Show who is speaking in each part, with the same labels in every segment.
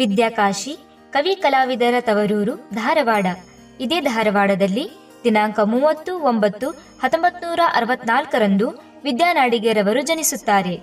Speaker 1: ವಿದ್ಯಾಕಾಶಿ, ಕವಿ ಕಲಾವಿದರ ತವರೂರು, ಧಾರವಾಡ. ಇದೇ ಧಾರವಾಡದಲ್ಲಿ ದಿನಾಂಕ ಮೂವತ್ತು, ಒಂಬತ್ತು ಹತ್ತೊಂಬತ್ತು ನೂರ ಅರವತ್ನಾಲ್ಕರಂದು ವಿದ್ಯಾನಾಡಿಗೆರವರು ಜನಿಸುತ್ತಾರೆ.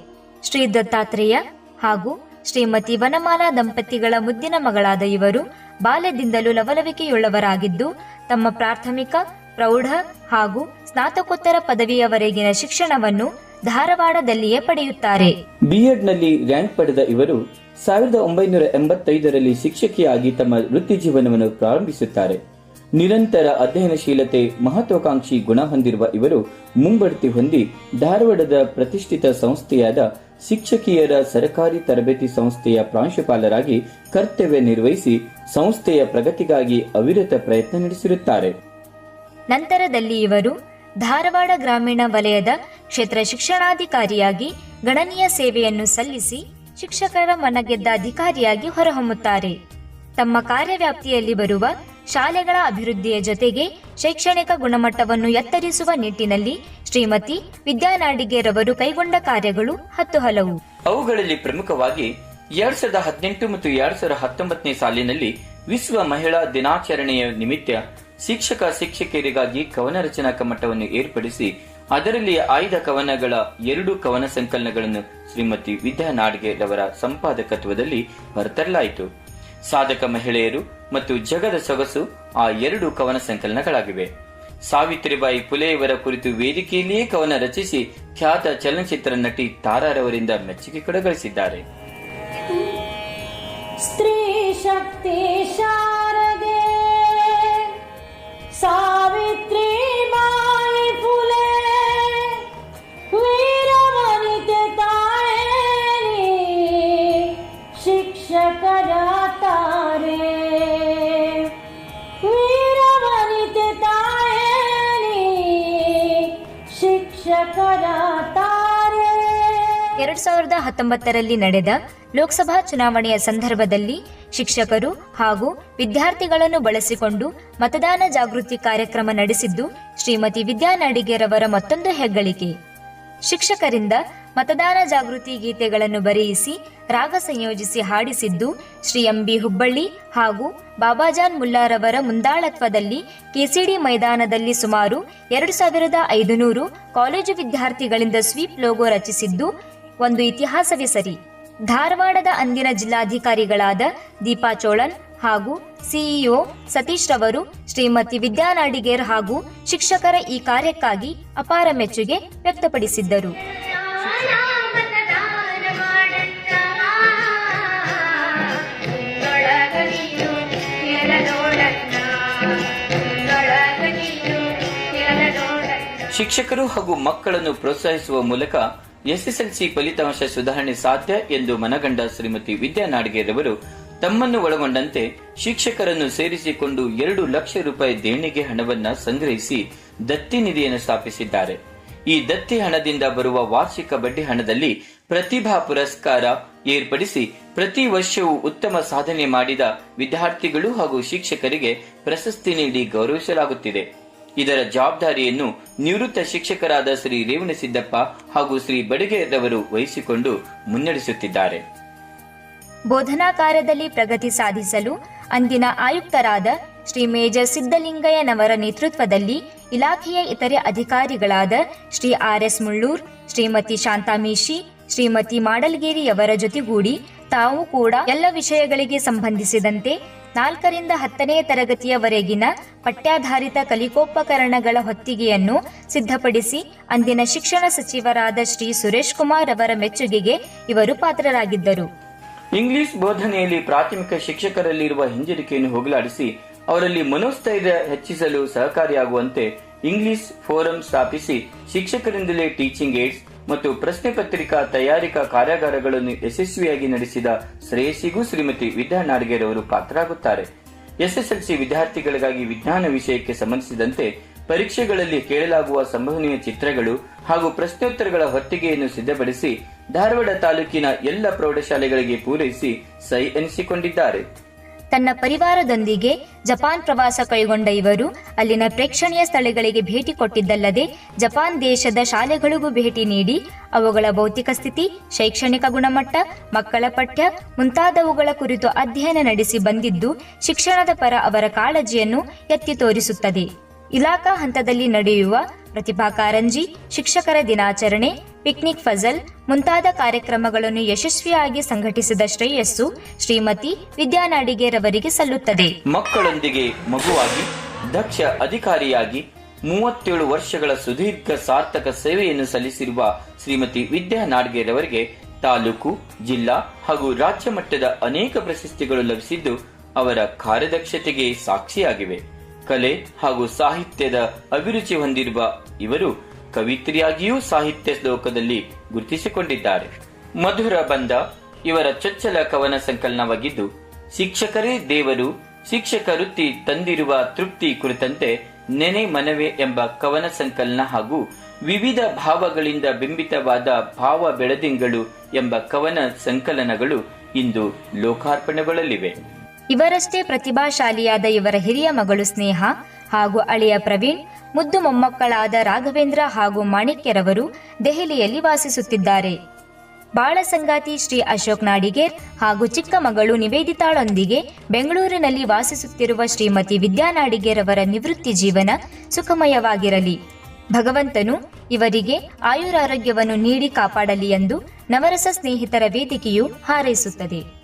Speaker 1: ಶ್ರೀ ದತ್ತಾತ್ರೇಯ ಹಾಗೂ ಶ್ರೀಮತಿ ವನಮಾಲಾ ದಂಪತಿಗಳ ಮುದ್ದಿನ ಮಗಳಾದ ಇವರು ಬಾಲ್ಯದಿಂದಲೂ ಲವಲವಿಕೆಯುಳ್ಳವರಾಗಿದ್ದು, ತಮ್ಮ ಪ್ರಾಥಮಿಕ, ಪ್ರೌಢ ಹಾಗೂ ಸ್ನಾತಕೋತ್ತರ ಪದವಿಯವರೆಗಿನ ಶಿಕ್ಷಣವನ್ನು ಧಾರವಾಡದಲ್ಲಿಯೇ ಪಡೆಯುತ್ತಾರೆ.
Speaker 2: ಬಿಎಡ್ನಲ್ಲಿ ರ್ಯಾಂಕ್ ಪಡೆದ ಇವರು ಸಾವಿರದ ಒಂಬೈನೂರ ಎಂಬತ್ತೈದರಲ್ಲಿ ಶಿಕ್ಷಕಿಯಾಗಿ ತಮ್ಮ ವೃತ್ತಿ ಜೀವನವನ್ನು ಪ್ರಾರಂಭಿಸುತ್ತಾರೆ. ನಿರಂತರ ಅಧ್ಯಯನಶೀಲತೆ, ಮಹತ್ವಾಕಾಂಕ್ಷಿ ಗುಣ ಹೊಂದಿರುವ ಇವರು ಮುಂಬಡ್ತಿ ಹೊಂದಿ ಧಾರವಾಡದ ಪ್ರತಿಷ್ಠಿತ ಸಂಸ್ಥೆಯಾದ ಶಿಕ್ಷಕಿಯರ ಸರಕಾರಿ ತರಬೇತಿ ಸಂಸ್ಥೆಯ ಪ್ರಾಂಶುಪಾಲರಾಗಿ ಕರ್ತವ್ಯ ನಿರ್ವಹಿಸಿ ಸಂಸ್ಥೆಯ ಪ್ರಗತಿಗಾಗಿ ಅವಿರತ ಪ್ರಯತ್ನ ನಡೆಸಿರುತ್ತಾರೆ.
Speaker 1: ನಂತರದಲ್ಲಿ ಇವರು ಧಾರವಾಡ ಗ್ರಾಮೀಣ ವಲಯದ ಕ್ಷೇತ್ರ ಶಿಕ್ಷಣಾಧಿಕಾರಿಯಾಗಿ ಗಣನೀಯ ಸೇವೆಯನ್ನು ಸಲ್ಲಿಸಿ ಶಿಕ್ಷಕರ ಮನಗೆದ್ದ ಅಧಿಕಾರಿಯಾಗಿ ಹೊರಹೊಮ್ಮುತ್ತಾರೆ. ತಮ್ಮ ಕಾರ್ಯವ್ಯಾಪ್ತಿಯಲ್ಲಿ ಬರುವ ಶಾಲೆಗಳ ಅಭಿವೃದ್ಧಿಯ ಜೊತೆಗೆ ಶೈಕ್ಷಣಿಕ ಗುಣಮಟ್ಟವನ್ನು ಎತ್ತರಿಸುವ ನಿಟ್ಟಿನಲ್ಲಿ ಶ್ರೀಮತಿ ವಿದ್ಯಾನಾಡಿಗೆರವರು ಕೈಗೊಂಡ ಕಾರ್ಯಗಳು ಹತ್ತು ಹಲವು
Speaker 2: ಅವುಗಳಲ್ಲಿ ಪ್ರಮುಖವಾಗಿ ಎರಡ್ ಸಾವಿರದ ಹದಿನೆಂಟು ಮತ್ತು ಎರಡ್ ಸಾವಿರದ ಹತ್ತೊಂಬತ್ತನೇ ಸಾಲಿನಲ್ಲಿ ವಿಶ್ವ ಮಹಿಳಾ ದಿನಾಚರಣೆಯ ನಿಮಿತ್ತ ಶಿಕ್ಷಕ ಶಿಕ್ಷಕಿಯರಿಗಾಗಿ ಕವನ ರಚನಾ ಕಮ್ಮಟವನ್ನು ಏರ್ಪಡಿಸಿ ಅದರಲ್ಲಿ ಆಯ್ದ ಕವನಗಳ ಎರಡು ಕವನ ಸಂಕಲನಗಳನ್ನು ಶ್ರೀಮತಿ ವಿದ್ಯಾ ನಾಡ್ಗೆ ಅವರ ಸಂಪಾದಕತ್ವದಲ್ಲಿ ಹೊರತರಲಾಯಿತು ಸಾಧಕ ಮಹಿಳೆಯರು ಮತ್ತು ಜಗದ ಸೊಗಸು ಆ ಎರಡು ಕವನ ಸಂಕಲನಗಳಾಗಿವೆ. ಸಾವಿತ್ರಿಬಾಯಿ ಪುಲೆಯವರ ಕುರಿತು ವೇದಿಕೆಯಲ್ಲಿಯೇ ಕವನ ರಚಿಸಿ ಖ್ಯಾತ ಚಲನಚಿತ್ರ ನಟಿ ತಾರಾರವರಿಂದ ಮೆಚ್ಚುಗೆ ಕೂಡ ಗಳಿಸಿದ್ದಾರೆ
Speaker 3: ಸ್ತ್ರೀ ಶಕ್ತಿ ಶಾರದೆ ಸಾವಿತ್ರಿ
Speaker 1: ಎರಡ್ ಸಾವಿರದ ಹತ್ತೊಂಬತ್ತರಲ್ಲಿ ನಡೆದ ಲೋಕಸಭಾ ಚುನಾವಣೆಯ ಸಂದರ್ಭದಲ್ಲಿ ಶಿಕ್ಷಕರು ಹಾಗೂ ವಿದ್ಯಾರ್ಥಿಗಳನ್ನು ಬಳಸಿಕೊಂಡು ಮತದಾನ ಜಾಗೃತಿ ಕಾರ್ಯಕ್ರಮ ನಡೆಸಿದ್ದು ಶ್ರೀಮತಿ ವಿದ್ಯಾನಾಡಿಗೆರವರ ಮತ್ತೊಂದು ಹೆಗ್ಗಳಿಕೆ. ಶಿಕ್ಷಕರಿಂದ ಮತದಾನ ಜಾಗೃತಿ ಗೀತೆಗಳನ್ನು ಬರೆಯಿಸಿ ರಾಗ ಸಂಯೋಜಿಸಿ ಹಾಡಿಸಿದ್ದು ಶ್ರೀ ಎಂಬಿ ಹುಬ್ಬಳ್ಳಿ ಹಾಗೂ ಬಾಬಾಜಾನ್ ಮುಲ್ಲಾರವರ ಮುಂದಾಳತ್ವದಲ್ಲಿ ಕೆಸಿಡಿ ಮೈದಾನದಲ್ಲಿ ಸುಮಾರು ಎರಡು ಸಾವಿರದ ಐದುನೂರು ಕಾಲೇಜು ವಿದ್ಯಾರ್ಥಿಗಳಿಂದ ಸ್ವೀಪ್ ಲೋಗೋ ರಚಿಸಿದ್ದು ಒಂದು ಇತಿಹಾಸವೇ ಸರಿ. ಧಾರವಾಡದ ಅಂದಿನ ಜಿಲ್ಲಾಧಿಕಾರಿಗಳಾದ ದೀಪಾ ಚೋಳನ್ ಹಾಗೂ ಸಿಇಒ ಸತೀಶ್ ರವರು, ಶ್ರೀಮತಿ ವಿದ್ಯಾನಾಡಿಗೇರ್ ಹಾಗೂ ಶಿಕ್ಷಕರ ಈ ಕಾರ್ಯಕ್ಕಾಗಿ ಅಪಾರ ಮೆಚ್ಚುಗೆ ವ್ಯಕ್ತಪಡಿಸಿದ್ದರು.
Speaker 2: ಶಿಕ್ಷಕರು ಹಾಗೂ ಮಕ್ಕಳನ್ನು ಪ್ರೋತ್ಸಾಹಿಸುವ ಮೂಲಕ ಎಸ್ಎಸ್ಎಲ್ಸಿ ಫಲಿತಾಂಶ ಸುಧಾರಣೆ ಸಾಧ್ಯ ಎಂದು ಮನಗಂಡ ಶ್ರೀಮತಿ ವಿದ್ಯಾ ನಾಡ್ಗೆರವರು ತಮ್ಮನ್ನು ಒಳಗೊಂಡಂತೆ ಶಿಕ್ಷಕರನ್ನು ಸೇರಿಸಿಕೊಂಡು ಎರಡು ಲಕ್ಷ ರೂಪಾಯಿ ದೇಣಿಗೆ ಹಣವನ್ನು ಸಂಗ್ರಹಿಸಿ ದತ್ತಿ ನಿಧಿಯನ್ನು ಸ್ಥಾಪಿಸಿದ್ದಾರೆ. ಈ ದತ್ತಿ ಹಣದಿಂದ ಬರುವ ವಾರ್ಷಿಕ ಬಡ್ಡಿ ಹಣದಲ್ಲಿ ಪ್ರತಿಭಾ ಪುರಸ್ಕಾರ ಏರ್ಪಡಿಸಿ ಪ್ರತಿ ವರ್ಷವೂ ಉತ್ತಮ ಸಾಧನೆ ಮಾಡಿದ ವಿದ್ಯಾರ್ಥಿಗಳು ಹಾಗೂ ಶಿಕ್ಷಕರಿಗೆ ಪ್ರಶಸ್ತಿ ನೀಡಿ ಗೌರವಿಸಲಾಗುತ್ತಿದೆ. ಇದರ ಜವಾಬ್ದಾರಿಯನ್ನು ನಿವೃತ್ತ ಶಿಕ್ಷಕರಾದ ಶ್ರೀ ರೇವಣಸಿದ್ದಪ್ಪ ಹಾಗೂ ಶ್ರೀ ಬಡಗೇರವರು ವಹಿಸಿಕೊಂಡು ಮುನ್ನಡೆಸುತ್ತಿದ್ದಾರೆ.
Speaker 1: ಬೋಧನಾ ಕಾರ್ಯದಲ್ಲಿ ಪ್ರಗತಿ ಸಾಧಿಸಲು ಅಂದಿನ ಆಯುಕ್ತರಾದ ಶ್ರೀ ಮೇಜರ್ ಸಿದ್ದಲಿಂಗಯ್ಯನವರ ನೇತೃತ್ವದಲ್ಲಿ ಇಲಾಖೆಯ ಇತರೆ ಅಧಿಕಾರಿಗಳಾದ ಶ್ರೀ ಆರ್ ಎಸ್ ಮುಳ್ಳೂರ್, ಶ್ರೀಮತಿ ಶಾಂತಾಮೀಶಿ ಶ್ರೀಮತಿ ಮಾಡಲ್ಗೇರಿಯವರ ಜೊತೆಗೂಡಿ ತಾವು ಕೂಡ ಎಲ್ಲ ವಿಷಯಗಳಿಗೆ ಸಂಬಂಧಿಸಿದಂತೆ ನಾಲ್ಕರಿಂದ ಹತ್ತನೇ ತರಗತಿಯವರೆಗಿನ ಪಠ್ಯಾಧಾರಿತ ಕಲಿಕೋಪಕರಣಗಳ ಹೊತ್ತಿಗೆಯನ್ನು ಸಿದ್ಧಪಡಿಸಿ ಅಂದಿನ ಶಿಕ್ಷಣ ಸಚಿವರಾದ ಶ್ರೀ ಸುರೇಶ್ ಕುಮಾರ್ ಅವರ ಮೆಚ್ಚುಗೆಗೆ ಇವರು ಪಾತ್ರರಾಗಿದ್ದರು.
Speaker 2: ಇಂಗ್ಲಿಷ್ ಬೋಧನೆಯಲ್ಲಿ ಪ್ರಾಥಮಿಕ ಶಿಕ್ಷಕರಲ್ಲಿರುವ ಹಿಂಜರಿಕೆಯನ್ನು ಹೋಗಲಾಡಿಸಿ ಅವರಲ್ಲಿ ಮನೋಸ್ಥೈರ್ಯ ಹೆಚ್ಚಿಸಲು ಸಹಕಾರಿಯಾಗುವಂತೆ ಇಂಗ್ಲಿಷ್ ಫೋರಂ ಸ್ಥಾಪಿಸಿ ಶಿಕ್ಷಕರಿಂದಲೇ ಟೀಚಿಂಗ್ ಏಡ್ಸ್ ಮತ್ತು ಪ್ರಶ್ನೆ ಪತ್ರಿಕಾ ತಯಾರಿಕಾ ಕಾರ್ಯಾಗಾರಗಳನ್ನು ಯಶಸ್ವಿಯಾಗಿ ನಡೆಸಿದ ಶ್ರೇಯಸಿಗೂ ಶ್ರೀಮತಿ ವಿದ್ಯಾ ನಾಡ್ಗೆರವರು ಪಾತ್ರರಾಗುತ್ತಾರೆ. ಎಸ್ಎಸ್ಎಲ್ಸಿ ವಿದ್ಯಾರ್ಥಿಗಳಿಗಾಗಿ ವಿಜ್ಞಾನ ವಿಷಯಕ್ಕೆ ಸಂಬಂಧಿಸಿದಂತೆ ಪರೀಕ್ಷೆಗಳಲ್ಲಿ ಕೇಳಲಾಗುವ ಸಂಭವನೀಯ ಚಿತ್ರಗಳು ಹಾಗೂ ಪ್ರಶ್ನೋತ್ತರಗಳ ಹೊತ್ತಿಗೆಯನ್ನು ಸಿದ್ಧಪಡಿಸಿ ಧಾರವಾಡ ತಾಲೂಕಿನ ಎಲ್ಲ ಪ್ರೌಢಶಾಲೆಗಳಿಗೆ ಪೂರೈಸಿ ಸೈ ಎನಿಸಿಕೊಂಡಿದ್ದಾರೆ.
Speaker 1: ತನ್ನ ಪರಿವಾರದೊಂದಿಗೆ ಜಪಾನ್ ಪ್ರವಾಸ ಕೈಗೊಂಡ ಇವರು ಅಲ್ಲಿನ ಪ್ರೇಕ್ಷಣೀಯ ಸ್ಥಳಗಳಿಗೆ ಭೇಟಿ ಕೊಟ್ಟಿದ್ದಲ್ಲದೆ ಜಪಾನ್ ದೇಶದ ಶಾಲೆಗಳಿಗೂ ಭೇಟಿ ನೀಡಿ ಅವುಗಳ ಭೌತಿಕ ಸ್ಥಿತಿ, ಶೈಕ್ಷಣಿಕ ಗುಣಮಟ್ಟ, ಮಕ್ಕಳ ಪಠ್ಯ ಮುಂತಾದವುಗಳ ಕುರಿತು ಅಧ್ಯಯನ ನಡೆಸಿ ಬಂದಿದ್ದು ಶಿಕ್ಷಣದ ಪರ ಅವರ ಕಾಳಜಿಯನ್ನು ಎತ್ತಿ ತೋರಿಸುತ್ತದೆ. ಇಲಾಖಾ ಹಂತದಲ್ಲಿ ನಡೆಯುವ ಪ್ರತಿಭಾ ಕಾರಂಜಿ, ಶಿಕ್ಷಕರ ದಿನಾಚರಣೆ ಪಿಕ್ನಿಕ್ ಫಜಲ್ ಮುಂತಾದ ಕಾರ್ಯಕ್ರಮಗಳನ್ನು ಯಶಸ್ವಿಯಾಗಿ ಸಂಘಟಿಸಿದ ಶ್ರೇಯಸ್ಸು ಶ್ರೀಮತಿ ವಿದ್ಯಾನಾಡಿಗೆರವರಿಗೆ ಸಲ್ಲುತ್ತದೆ.
Speaker 2: ಮಕ್ಕಳೊಂದಿಗೆ ಮಗುವಾಗಿ ದಕ್ಷ ಅಧಿಕಾರಿಯಾಗಿ ಮೂವತ್ತೇಳು ವರ್ಷಗಳ ಸುದೀರ್ಘ ಸಾರ್ಥಕ ಸೇವೆಯನ್ನು ಸಲ್ಲಿಸಿರುವ ಶ್ರೀಮತಿ ವಿದ್ಯಾ ನಾಡ್ಗೇರವರಿಗೆ ತಾಲೂಕು, ಜಿಲ್ಲಾ ಹಾಗೂ ರಾಜ್ಯ ಮಟ್ಟದ ಅನೇಕ ಪ್ರಶಸ್ತಿಗಳು ಲಭಿಸಿದ್ದು ಅವರ ಕಾರ್ಯದಕ್ಷತೆಗೆ ಸಾಕ್ಷಿಯಾಗಿವೆ. ಕಲೆ ಹಾಗೂ ಸಾಹಿತ್ಯದ ಅಭಿರುಚಿ ಹೊಂದಿರುವ ಇವರು ಕವಿತ್ರಿಯಾಗಿಯೂ ಸಾಹಿತ್ಯ ಶ್ಲೋಕದಲ್ಲಿ ಗುರುತಿಸಿಕೊಂಡಿದ್ದಾರೆ. ಮಧುರ ಬಂದ ಇವರ ಚೊಚ್ಚಲ ಕವನ ಸಂಕಲನವಾಗಿದ್ದು, ಶಿಕ್ಷಕರೇ ದೇವರು ಶಿಕ್ಷಕ ವೃತ್ತಿ ತಂದಿರುವ ತೃಪ್ತಿ ಕುರಿತಂತೆ ನೆನೆ ಮನವೆ ಎಂಬ ಕವನ ಸಂಕಲನ ಹಾಗೂ ವಿವಿಧ ಭಾವಗಳಿಂದ ಬಿಂಬಿತವಾದ ಭಾವ ಬೆಳದಿಂಗಳು ಎಂಬ ಕವನ ಸಂಕಲನಗಳು ಇಂದು ಲೋಕಾರ್ಪಣೆಗೊಳ್ಳಲಿವೆ.
Speaker 1: ಇವರಷ್ಟೇ ಪ್ರತಿಭಾಶಾಲಿಯಾದ ಇವರ ಹಿರಿಯ ಮಗಳು ಸ್ನೇಹ ಹಾಗೂ ಅಳಿಯ ಪ್ರವೀಣ್ ಮುದ್ದು ಮೊಮ್ಮಕ್ಕಳಾದ ರಾಘವೇಂದ್ರ ಹಾಗೂ ಮಾಣಿಕ್ಯರವರು ದೆಹಲಿಯಲ್ಲಿ ವಾಸಿಸುತ್ತಿದ್ದಾರೆ. ಬಾಳ ಸಂಗಾತಿ ಶ್ರೀ ಅಶೋಕ್ ನಾಡಿಗೇರ್ ಹಾಗೂ ಚಿಕ್ಕ ಮಗಳು ನಿವೇದಿತಾಳೊಂದಿಗೆ ಬೆಂಗಳೂರಿನಲ್ಲಿ ವಾಸಿಸುತ್ತಿರುವ ಶ್ರೀಮತಿ ವಿದ್ಯಾ ನಾಡಿಗೇರ್ ಅವರ ನಿವೃತ್ತಿ ಜೀವನ ಸುಖಮಯವಾಗಿರಲಿ. ಭಗವಂತನು ಇವರಿಗೆ ಆಯುರಾರೋಗ್ಯವನ್ನು ನೀಡಿ ಕಾಪಾಡಲಿ ಎಂದು ನವರಸ ಸ್ನೇಹಿತರ ವೇದಿಕೆಯು ಹಾರೈಸುತ್ತದೆ.